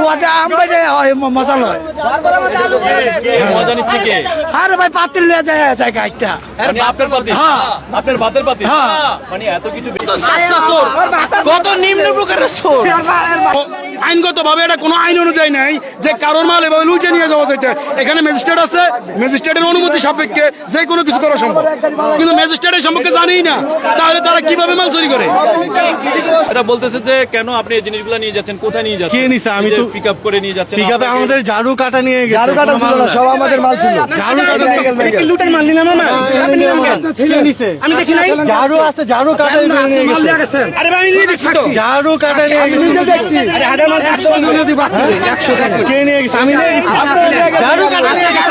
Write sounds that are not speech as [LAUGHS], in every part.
কুয়াতে আম বাইরে হয় ম- মজা লয় কে মজা আরে ভাই পাতিল লিয়ে যায় যায় গাইটা মানে হ্যাঁ। হ্যাঁ। মানে এত কিছু কত নিম্ন প্রকারের সোর। আইনগত ভাবে এটা কোনো আইন অনুযায়ী নাই যে কারোর মাল এভাবে লুটে নিয়ে যাওয়া যাইতে। এখানে ম্যাজিস্ট্রেট আছে ম্যাজিস্ট্রেটের অনুমতি সাপেক্ষে যে কোনো কিছু করা সম্ভব। কিন্তু ম্যাজিস্ট্রেটের সম্পর্কে জানেই না তাহলে তারা কীভাবে মাল চুরি করে? এটা বলতেছে যে কেন আপনি এই জিনিসগুলো নিয়ে যাচ্ছেন কোথায় নিয়ে যাচ্ছেন? কে নিছে? আমি তো- পিক আপ করে নিয়ে যাচ্ছেন পিকআপে আমাদের ঝাড়ু কাটা নিয়ে গেছে? ঝাড়ু কাটা ছিল না, সব আমাদের মাল ছিল। ঝাড়ু কাটা নিয়ে গেছে। কি লুটের মাল নিলাম না? কে নিছে? আমি দেখি নাই। ঝাড়ু আছে ঝাড়ু কাটা নিয়ে মাল দিয়ে গেছে। আরে আমি নিয়ে দেখছি তো। ঝাড়ু কাটা নিয়ে গেছে। আরে হাজার মাল একশো একশো টাকা। কে নিয়ে গেছে? আমি নিয়ে গেছি। ঝাড়ু কাটা নিয়ে গেছে।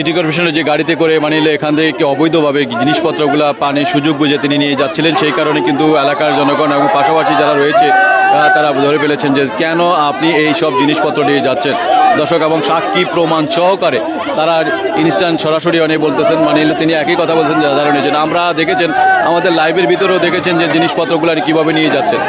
সিটি কর্পোরেশনের যে গাড়িতে করে মানিলে এখান থেকে অবৈধভাবে জিনিসপত্রগুলো পানির সুযোগ বুঝে তিনি নিয়ে যাচ্ছিলেন, সেই কারণে কিন্তু এলাকার জনগণ এবং পাশাপাশি যারা রয়েছে তারা ধরে ফেলেছেন যে কেন আপনি এই সব জিনিসপত্র নিয়ে যাচ্ছেন। দর্শক এবং সাক্ষী প্রমাণ সহকারে তারা ইনস্ট্যান্ট সরাসরি অনেক বলতেছেন মানিলে তিনি একই কথা বলছেন যারা নিয়েছেন। আমরা দেখেছেন, আমাদের লাইভের ভিতরেও দেখেছেন যে জিনিসপত্রগুলো আর কীভাবে নিয়ে যাচ্ছেন।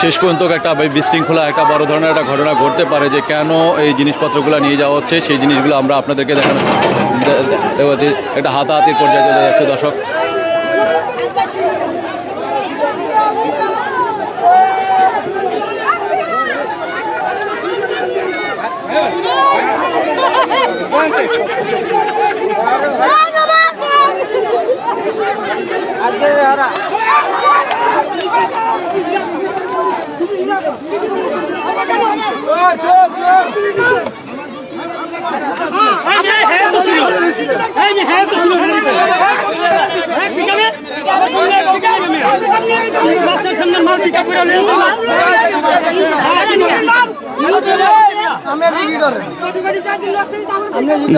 শেষ পর্যন্ত একটা বিশৃঙ্খলা, একটা বড় ধরনের একটা ঘটনা ঘটতে পারে যে কেন এই জিনিসপত্রগুলো নিয়ে যাওয়া হচ্ছে, সেই জিনিসগুলো আমরা আপনাদেরকে দেখানো দে- একটা হাতাহাতির পর্যায়ে চলে যাচ্ছে দর্শক। হ্যাঁ হ্যাঁ তো ছিল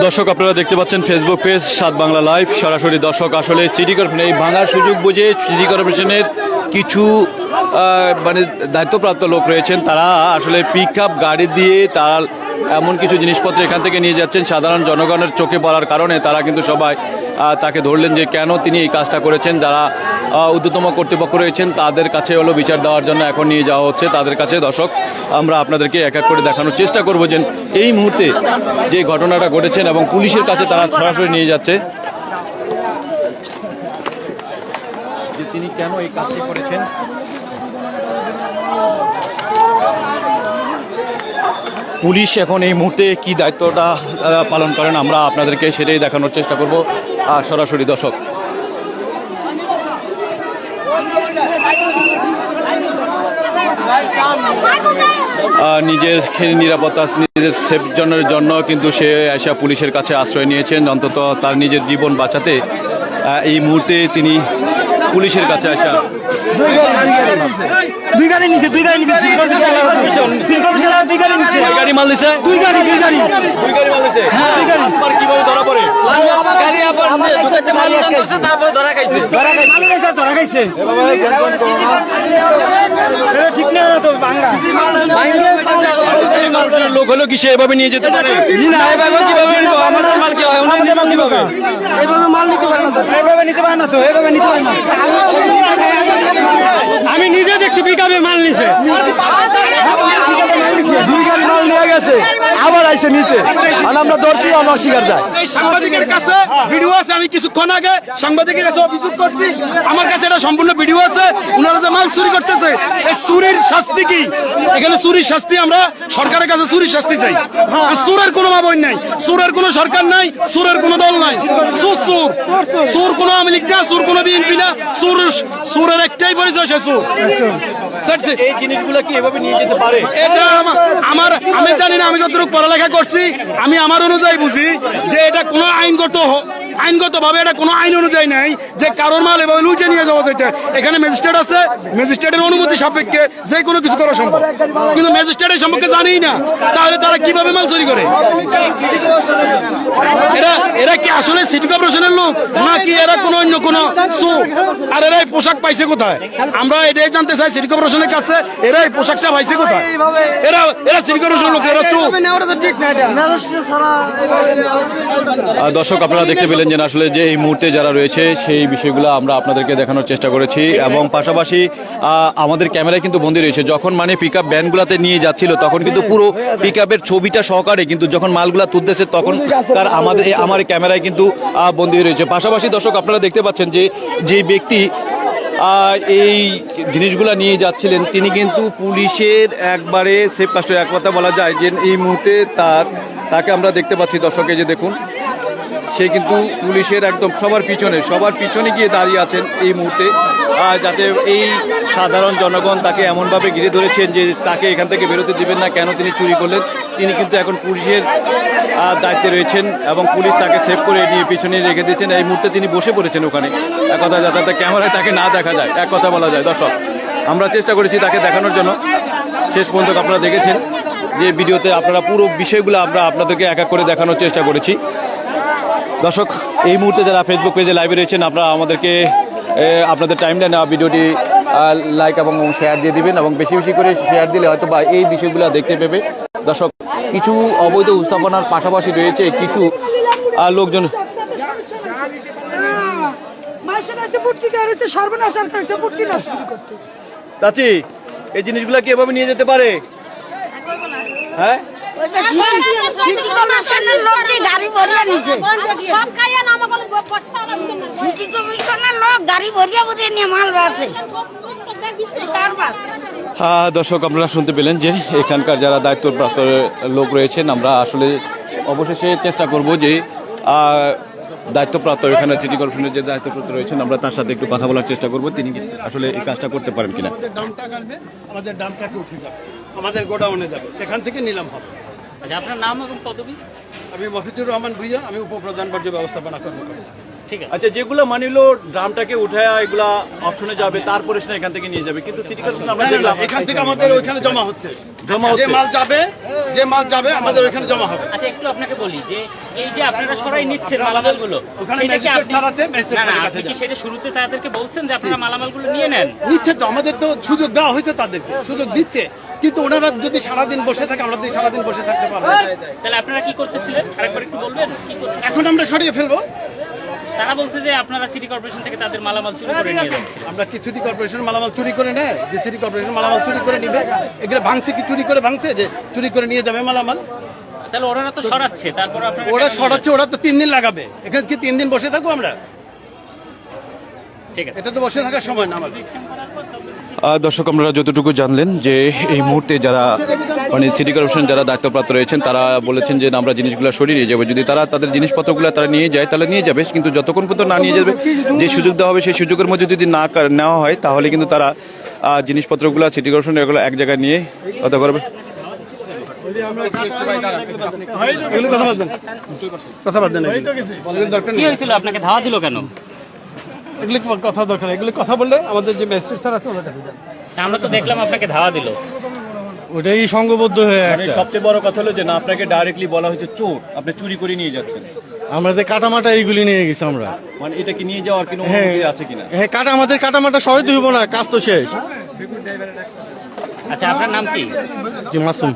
দর্শক, আপনারা দেখতে পাচ্ছেন ফেসবুক পেজ সাত বাংলা লাইভ সরাসরি দর্শক আসলে সিটি কর্পোরেশন এই ভাঙার সুযোগ বুঝে সিটি কর্পোরেশনের কিছু মানে দায়িত্বপ্রাপ্ত লোক রয়েছেন। তারা আসলে পিক গাড়ি দিয়ে তারা এমন কিছু জিনিসপত্র এখান থেকে নিয়ে যাচ্ছেন সাধারণ জনগণের চোখে পড়ার কারণে তারা কিন্তু সবাই তাকে ধরলেন যে কেন তিনি এই কাজটা করেছেন, যারা ঊর্ধ্বতম কর্তৃপক্ষ রয়েছেন তাদের কাছে হলো বিচার দেওয়ার জন্য এখন নিয়ে যাওয়া হচ্ছে তাদের কাছে। দর্শক, আমরা আপনাদেরকে এক এক করে দেখানোর চেষ্টা করব যে এই মুহূর্তে যে ঘটনাটা ঘটেছেন এবং পুলিশের কাছে তারা সরাসরি নিয়ে যাচ্ছে। তিনি কেন এই কাজটি করেছেন? পুলিশ এখন এই মুহূর্তে কি দায়িত্বটা পালন করেন আমরা আপনাদেরকে সেটাই দেখানোর চেষ্টা করব। সরাসরি দর্শক। নিজের নিরাপত্তা, নিজের সেফ জনের জন্য কিন্তু সে এসে পুলিশের কাছে আশ্রয় নিয়েছেন। অন্তত তার নিজের জীবন বাঁচাতে এই মুহূর্তে তিনি পুলিশের কাছে আসা। দুই গাড়ি নিচে দুই গাড়ি নিচে দুই গাড়ি মাল দিছে? দুই গাড়ি দুই গাড়ি। দুই গাড়ি মাল দিছে হ্যাঁ দুই গাড়ি আপনার কীভাবে ধরা পড়ে গাড়ি আবার মাল খাইছে তারপরে ধরা খাইছে ধরা খাইছে ধরা খাইছে এটা ঠিক না তো বাংলা এই মালটার লোক হলো কি সে এভাবে নিয়ে যেতে পারে? জি না এভাবে কীভাবে নিব? আমাদের মাল কি হয়? কীভাবে এভাবে মাল নিতে পারে না তো। এভাবে নিতে পারে না তো এভাবে নিতে পারে না। আমি নিজে দেখছি পিকাপে মাল নিছে। দুই গাড়ি মাল নিয়ে গেছে। আবার আইসে নিতে। আর আমরা ধরছি, আমরা অস্বীকার যায় সাংবাদিকের কাছে ভিডিও আছে, আমি কিছুক্ষণ আগে সাংবাদিকের কাছে অভিযোগ করছি। আমার কাছে এটা সম্পূর্ণ ভিডিও আছে ওনারা যে মাল চুরি করতেছে, এই চুরির শাস্তি কি? এখানে চুরির শাস্তি আমরা সরকারের কাছে চুরির শাস্তি চাই। আর চুরের কোনো মাবই নাই। চুরের কোনো সরকার নাই, চুরের কোনো দল নাই। চুর চুর। চুর কোনো আওয়ামী লীগ না, চুর কোনো বিএনপি না। চুর চুরের একটাই পরিচয়, সে চুর. এই জিনিসগুলো কি এভাবে নিয়ে যেতে পারে? এটা আমার আমি জানি না আমি যতটুকু পড়ালেখা করছি আমি আমার অনুযায়ী বুঝি যে এটা কোনো আইনগত হ- আইনগত ভাবে এটা কোনো আইন অনুযায়ী নাই যে কারোর মাল এভাবে লুটে নিয়ে যাওয়া যাইতে এখানে ম্যাজিস্ট্রেট আছে ম্যাজিস্ট্রেটের অনুমতি সাপেক্ষে যে কোনো কিছু করা সম্ভব। কিন্তু ম্যাজিস্ট্রেটের সম্পর্কে জানেই না তাহলে তারা কীভাবে মাল চুরি করে? এরা এরা কি আসলে সিটি কর্পোরেশনের লোক নাকি এরা কোনো অন্য কোনো সুর আর এরা পোশাক পাইছে কোথায়? আমরা এটাই জানতে চাই সিটি কর্পোরেশনের কাছে এরা এই পোশাকটা পাইছে কোথায়? এরা এরা সিটি কর্পোরেশনের লোক এরা আহ, দর্শক আপনারা দেখতে পেলেন যে আসলে যে এই মুহূর্তে যারা রয়েছে, সেই বিষয়গুলো আমরা আপনাদেরকে দেখানোর চেষ্টা করেছি। এবং পাশাপাশি আমাদের ক্যামেরায় কিন্তু বন্দী রয়েছে। যখন মানে পিক আপ ভ্যানগুলাতে নিয়ে যাচ্ছিল, তখন কিন্তু পুরো পিক আপের ছবিটা সহকারে কিন্তু যখন মালগুলা তুলতেছে, তখন তার আমাদের আমার ক্যামেরায় কিন্তু বন্দি রয়েছে। পাশাপাশি দর্শক, আপনারা দেখতে পাচ্ছেন যে যে ব্যক্তি এই জিনিসগুলা নিয়ে যাচ্ছিলেন, তিনি কিন্তু পুলিশের একবারে সেফ কাস্টে এক কথা বলা যায় যে এই মুহূর্তে তার, তাকে আমরা দেখতে পাচ্ছি। দর্শকে যে দেখুন সে কিন্তু পুলিশের একদম সবার পিছনে সবার পিছনে গিয়ে দাঁড়িয়ে আছেন এই মুহূর্তে। আহ, যাতে এই সাধারণ জনগণ তাকে এমনভাবে ঘিরে ধরেছেন যে তাকে এখান থেকে বেরোতে দিবেন না কেন তিনি চুরি করলেন তিনি কিন্তু এখন পুলিশের দায়িত্বে রয়েছেন এবং পুলিশ তাকে সেভ করে নিয়ে পিছনে রেখে দিয়েছেন। এই মুহূর্তে তিনি বসে পড়েছেন ওখানে। এক কথা যাতে ক্যামেরায় তাকে না দেখা যায় এক কথা বলা যায়। দর্শক আমরা চেষ্টা করেছি তাকে দেখানোর জন্য। শেষ পর্যন্ত আপনারা দেখেছেন যে ভিডিওতে আপনারা পুরো বিষয়গুলো আমরা আপনাদেরকে এক এক করে দেখানোর চেষ্টা করেছি। দর্শক, এই মুহূর্তে যারা ফেসবুক পেজে লাইভে রয়েছেন, আপনারা আমাদেরকে আপনাদের টাইম লাইনে ভিডিওটি লাইক এবং শেয়ার দিয়ে দিবেন এবং বেশি বেশি করে শেয়ার দিলে হয়তো বা এই বিষয়গুলো দেখতে পেবে। দর্শক, কিছু অবৈধ উপস্থাপনার পাশাপাশি রয়েছে কিছু লোকজন চাচি, এই জিনিসগুলো কি এভাবে নিয়ে যেতে পারে? হ্যাঁ? হ্যাঁ দর্শক, আপনারা শুনতে পেলেন যে এখানকার যারা দায়িত্বপ্রাপ্ত লোক রয়েছেন, আমরা আসলে অবশেষে চেষ্টা করব যে দায়িত্বপ্রাপ্ত এখানে সিটি কর্পোরেশনের যে দায়িত্বপ্রাপ্ত রয়েছেন, আমরা তার সাথে একটু কথা বলার চেষ্টা করব, তিনি আসলে এই কাজটা করতে পারেন কিনা? আমাদের গোডাউনে যাবে, সেখান থেকে নিলাম হবে। আচ্ছা আপনার নাম এবং পদবি? আমি মফিজুর রহমান ভুইয়া আমি উপপ্রধান বর্জ্য ব্যবস্থাপনা কর্মকর্তা। ঠিক আছে। আচ্ছা যেগুলো মানিলো ড্রামটাকে উঠায় এগুলা অপশনে যাবে তারপরে সেটা এখান থেকে নিয়ে যাবে কিন্তু সিটি কর্পোরেশন আমরা দেখলাম এখান থেকে আমাদের ওইখানে জমা হচ্ছে। জমা যে মাল যাবে যে মাল যাবে আমাদের ওইখানে জমা হবে। আচ্ছা একটু আপনাকে বলি যে এই যে আপনারা সরাই নিচ্ছেন মালামালগুলো ওখানে ম্যাজিস্ট্রেট স্যার আছে, ম্যাজিস্ট্রেট কাছে কি সেটা শুরুতে তাদেরকে বলছেন যে আপনারা মালামালগুলো নিয়ে নেন? নিচ্ছে তো আমাদের তো সুযোগ দেওয়া হয়েছে তাদেরকে সুযোগ দিচ্ছে। কিন্তু ওনারা যদি সারাদিন বসে থাকে আমরা যদি সারাদিন বসে থাকতে পারব। তাহলে আপনারা কি করতেছিলেন? আরেকবার একটু বলবেন কি? এখন আমরা সরিয়ে ফেলব। তারা বলছে যে আপনারা সিটি কর্পোরেশন থেকে তাদের মালামাল চুরি করে নিয়ে যাচ্ছেন আমরা কি সিটি কর্পোরেশন মালামাল চুরি করে নেয়? যে সিটি কর্পোরেশন মালামাল চুরি করে নিবে এগুলো ভাঙছে কি চুরি করে ভাঙছে? যে চুরি করে নিয়ে যাবে মালামাল? তাহলে ওরা তো সরাচ্ছে তারপর আপনারা ওরা সরাচ্ছে ওরা তো তিন দিন লাগাবে। এখানে কি তিন দিন বসে থাকব আমরা? ঠিক আছে। এটা তো বসে থাকার সময় না আমাদের। দর্শক আপনারা যতটুকু জানলেন যে এই মুহূর্তে যারা মানে সিটি কর্পোরেশন যারা দায়িত্বপ্রাপ্ত রয়েছেন তারা বলেছেন যে আমরা জিনিসগুলো সরিয়ে নিয়ে যাব। যদি তারা তাদের জিনিসপত্রগুলো তারা নিয়ে যায় তাহলে নিয়ে যাবে। কিন্তু যতক্ষণ পর্যন্ত না নিয়ে যাবে যে সুযোগ দেওয়া হবে সেই সুযোগের মধ্যে যদি না নেওয়া হয় তাহলে কিন্তু তারা জিনিসপত্রগুলো সিটি কর্পোরেশন এগুলো এক জায়গায় নিয়ে কথা করবে কথা বাদ দেন। কথা বাদ দেন এগুলো। এগুলো দরকার কি হয়েছিল? আপনাকে ধাওয়া দিল কেন? এগুলো কথা দরকার। এগুলো কথা বললে আমাদের যে ম্যাজিস্ট্রেট স্যার আছে ওদের কাছে আমরা তো দেখলাম আপনাকে ধাওয়া দিল। ওটাই সংঘবদ্ধ হয়ে মানে সবচেয়ে বড় কথা হলো যে না আপনাকে ডাইরেক্টলি বলা হয়েছে চোর। আপনি চুরি করে নিয়ে যাচ্ছেন। আমরা যে কাটামাটা এইগুলি নিয়ে গেছি আমরা। মানে এটা কি নিয়ে যাওয়ার কোনো হ্যাঁ। অনুমতি আছে কিনা? হ্যাঁ কাটা আমাদের কাটামাটা সরাই হইব না কাজ তো শেষ। আচ্ছা আপনার নাম কি? জি মাসুম?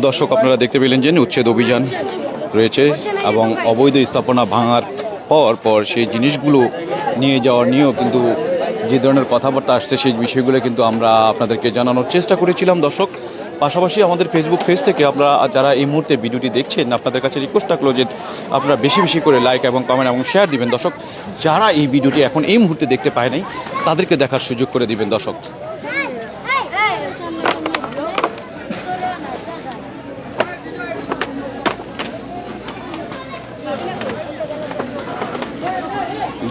দর্শক আপনারা দেখতে পেলেন যে উচ্ছেদ অভিযান রয়েছে এবং অবৈধ স্থাপনা ভাঙার পর পর সেই জিনিসগুলো নিয়ে যাওয়ার নিয়েও কিন্তু যে ধরনের কথাবার্তা আসছে সেই বিষয়গুলো কিন্তু আমরা আপনাদেরকে জানানোর চেষ্টা করেছিলাম, দর্শক। পাশাপাশি আমাদের ফেসবুক পেজ থেকে আপনারা যারা এই মুহূর্তে ভিডিওটি দেখছেন, আপনাদের কাছে রিকোয়েস্ট থাকল যে আপনারা বেশি বেশি করে লাইক এবং কমেন্ট এবং শেয়ার দিবেন। দর্শক, যারা এই ভিডিওটি এখন এই মুহূর্তে দেখতে পায় নাই, তাদেরকে দেখার সুযোগ করে দিবেন, দর্শক।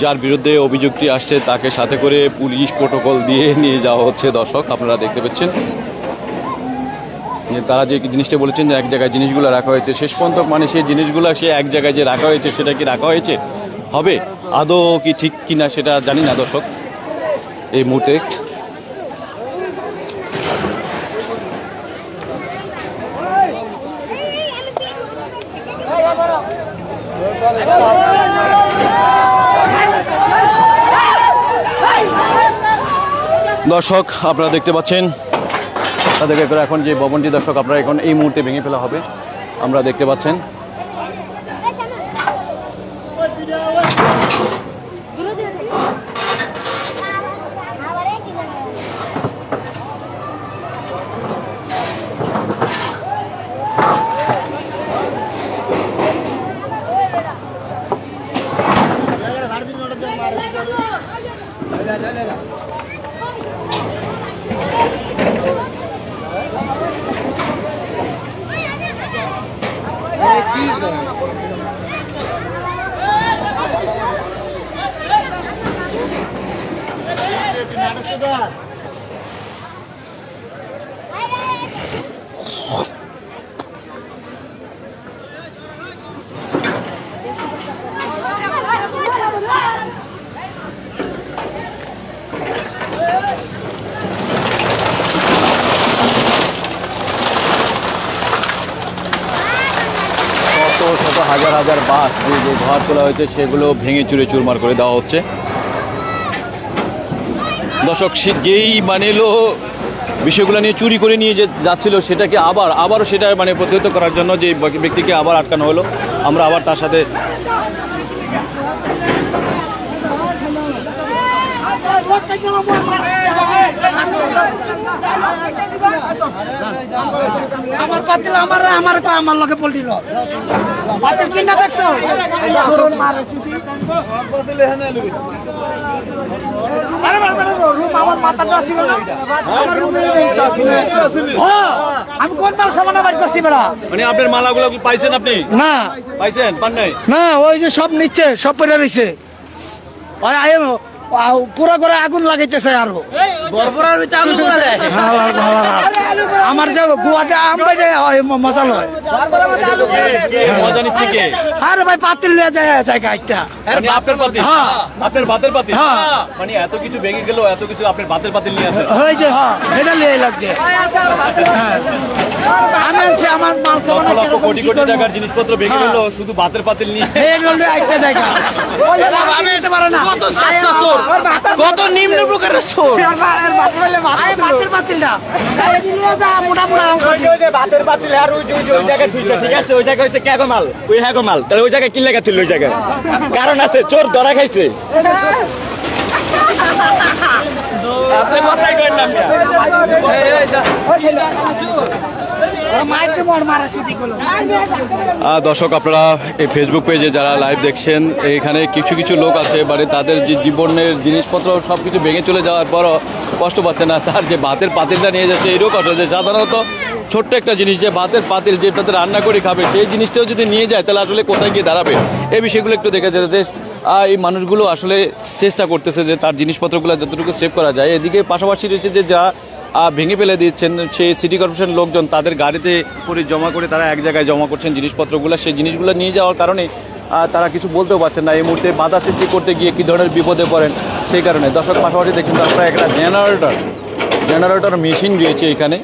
যার বিরুদ্ধে অভিযোগটি আসছে তাকে সাথে করে পুলিশ প্রোটোকল দিয়ে নিয়ে যাওয়া হচ্ছে দর্শক আপনারা দেখতে পাচ্ছেন তারা যে জিনিসটা বলেছেন যে এক জায়গায় জিনিসগুলো রাখা হয়েছে শেষ পর্যন্ত মানে সেই জিনিসগুলো সে এক জায়গায় যে রাখা হয়েছে সেটা কি রাখা হয়েছে হবে আদৌ কি ঠিক কিনা সেটা জানি না দর্শক এই মুহূর্তে দর্শক, আপনারা দেখতে পাচ্ছেন, তাদেরকে এখন যে ভবনটি দর্শক, আপনারা এখন এই মুহূর্তে ভেঙে ফেলা হবে। আমরা দেখতে পাচ্ছেন শত হাজার হাজার বাস যে ঘর তোলা হয়েছে, সেগুলো ভেঙে চুরে চুরমার করে দেওয়া হচ্ছে। দর্শক সে যেই মানে এলো বিষয়গুলো নিয়ে চুরি করে নিয়ে যে যাচ্ছিল সেটাকে আবার, আবারও সেটা মানে প্রতিহত করার জন্য যে ব্যক্তিকে আবার আটকানো হলো। আমরা আবার তার সাথে আমার পাতিল আমার আমার আমার লগে পল্টিল পাতিল কিনা দেখছ? আমার মাথাটা ছিল না? আমার রুমে হ্যাঁ, আমি কোন মাল সামানা বাড়ি করছি বেড়া? মানে আপনার মালাগুলো পাইছেন আপনি? না। পাইছেন? পান নাই? না ওই যে সব নিচ্ছে সব রয়েছে। আয় পুরো করে আগুন লাগাইতেছে আরও হ্যাঁ। আমার যে গুয়াতে আম বাইরে হয় মজা লয় মজা আরে ভাই পাতিল লিয়ে যায় জায়গা একটা মানে হ্যাঁ। হ্যাঁ। মানে হ্যাঁ হ্যাঁ। আমার মাল কোটি কোটি টাকার জিনিসপত্র ভেঙে হ্যাঁ। গেল শুধু ভাতের পাতিল নিয়ে একটা জায়গা পারে না কত নিম্ন প্রকারের চোর? পাতিল না। ভাতের পাতিল আর ওই ওই যে ওই জায়গায় থুইছে ঠিক আছে? ওই জায়গায় হচ্ছে ক্যাগো মাল? ওই হ্যাগো মাল। তাহলে ওই জায়গায় কি লেখা ছিল ওই জায়গায়? কারণ আছে চোর ধরা খাইছে। [LAUGHS] আপনি কথাই করেন না দর্শক আপনারা এই ফেসবুক পেজে যারা লাইভ দেখছেন এখানে কিছু কিছু লোক আছে মানে তাদের যে জীবনের জিনিসপত্র সব কিছু ভেঙে চলে যাওয়ার পরও কষ্ট পাচ্ছে না। তার যে ভাতের পাতিলটা নিয়ে যাচ্ছে এরও কষ্ট হচ্ছে। সাধারণত ছোট্ট একটা জিনিস যে ভাতের পাতিল যেটাতে রান্না করে খাবে সেই জিনিসটাও যদি নিয়ে যায় তাহলে আসলে কোথায় গিয়ে দাঁড়াবে? এই বিষয়গুলো একটু দেখে যাতে আহ, এই মানুষগুলো আসলে চেষ্টা করতেছে যে তার জিনিসপত্রগুলো যতটুকু সেভ করা যায়। এদিকে পাশাপাশি রয়েছে যে যা ভেঙে ফেলে দিচ্ছেন সেই সিটি কর্পোরেশন লোকজন, তাদের গাড়িতে করে জমা করে তারা এক জায়গায় জমা করছেন জিনিসপত্রগুলো। সেই জিনিসগুলো নিয়ে যাওয়ার কারণে তারা কিছু বলতেও পারছেন না। এই মুহূর্তে বাধা সৃষ্টি করতে গিয়ে কী ধরনের বিপদে পড়েন সেই কারণে। দর্শক পাশাপাশি দেখছেন তারপরে একটা জেনারেটর জেনারেটর মেশিন রয়েছে এখানে।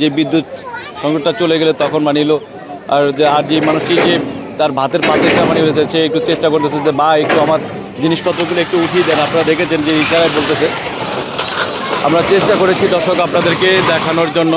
যে বিদ্যুৎ সংকটটা চলে গেলে তখন মানিল আর যে আর যে মানুষটি যে তার ভাতের পাত্রটা মানে সে একটু চেষ্টা করতেছে যে, বা, একটু আমার জিনিসপত্রগুলো একটু উঠিয়ে দেন। আপনারা দেখেছেন যে ইশারায় বলতেছে। আমরা চেষ্টা করেছি দর্শক আপনাদেরকে দেখানোর জন্য।